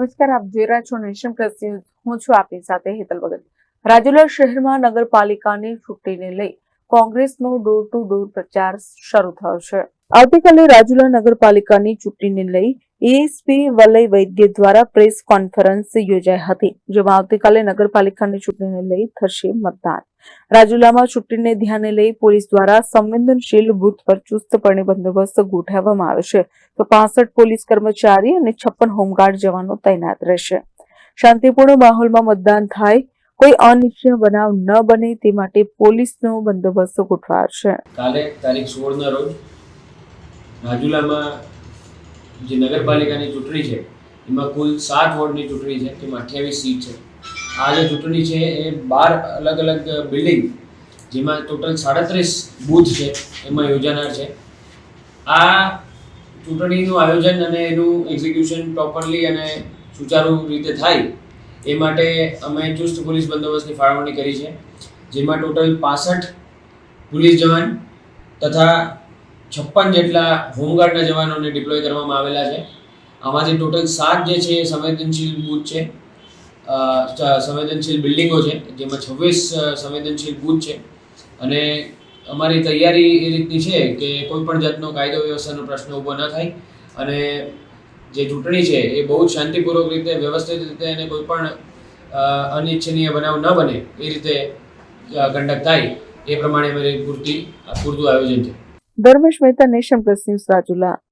નમસ્કાર, આપ જોઈ રહ્યા છો નેશન પ્લસ હું છું આપની સાથે હેતલ ભગત. રાજુલા શહેરમાં નગરપાલિકાની ચૂંટણીને લઈ કોંગ્રેસનો ડોર ટુ ડોર પ્રચાર શરૂ થયો છે. આવતીકાલે રાજુલા નગરપાલિકાની ચૂંટણીને લઈ એએસપી વલય વૈદ્ય દ્વારા પ્રેસ કોન્ફરન્સ યોજાઈ હતી, જેમાં આવતીકાલે નગરપાલિકાની ચૂંટણીને લઈ થશે મતદાન. રાજુલામાં ચૂંટણીને ધ્યાને લઈ પોલીસ દ્વારા સંવેદનશીલ બુથ પર ચુસ્તપણે બંદોબસ્ત ગોઠવવામાં આવે છે. તો પાસઠ પોલીસ કર્મચારી અને છપ્પન હોમગાર્ડ જવાનો તૈનાત રહેશે. શાંતિપૂર્ણ માહોલમાં મતદાન થાય, કોઈ અનિચ્છનીય બનાવ ન બને તે માટે પોલીસનો બંદોબસ્ત ગોઠવાયો છે કાલે તારીખ સોળના રોજ રાજુલામાં જે નગરપાલિકાની ચૂંટણી છે, એમાં કુલ સાત વોર્ડની ચૂંટણી છે, તેમાં અઠ્યાવીસ સીટ છે. આ જે ચૂંટણી છે એ બાર અલગ અલગ બિલ્ડિંગ, જેમાં ટોટલ સાડત્રીસ બૂથ છે, એમાં યોજાનાર છે. આ ચૂંટણીનું આયોજન અને એનું એક્ઝિક્યુશન પ્રોપરલી અને સુચારુ રીતે થાય, એ માટે અમે ચુસ્ત પોલીસ બંદોબસ્તની ફાળવણી કરી છે, જેમાં ટોટલ પાસઠ પોલીસ જવાન તથા છપ્પન જેટલા હોમગાર્ડના જવાનોને ડિપ્લોય કરવામાં આવેલા છે. આમાંથી ટોટલ સાત જે છે એ સંવેદનશીલ બૂથ છે. સંવેદનશીલ બિલ્ડિંગો છે, જેમાં છવ્વીસ સંવેદનશીલ બૂથ છે. અને અમારી તૈયારી એ રીતની છે કે કોઈ પણ જાતનો કાયદો વ્યવસ્થાનો પ્રશ્ન ઊભો ન થાય અને જે ચૂંટણી છે એ બહુ જ શાંતિપૂર્વક રીતે, વ્યવસ્થિત રીતે અને કોઈ પણ અનિચ્છનીય બનાવ ન બને એ રીતે કંડક્ટ થાય એ પ્રમાણે અમારી પૂરતી, પૂરતું આયોજન છે. Dharmesh Mehta, nation plus news Rajula.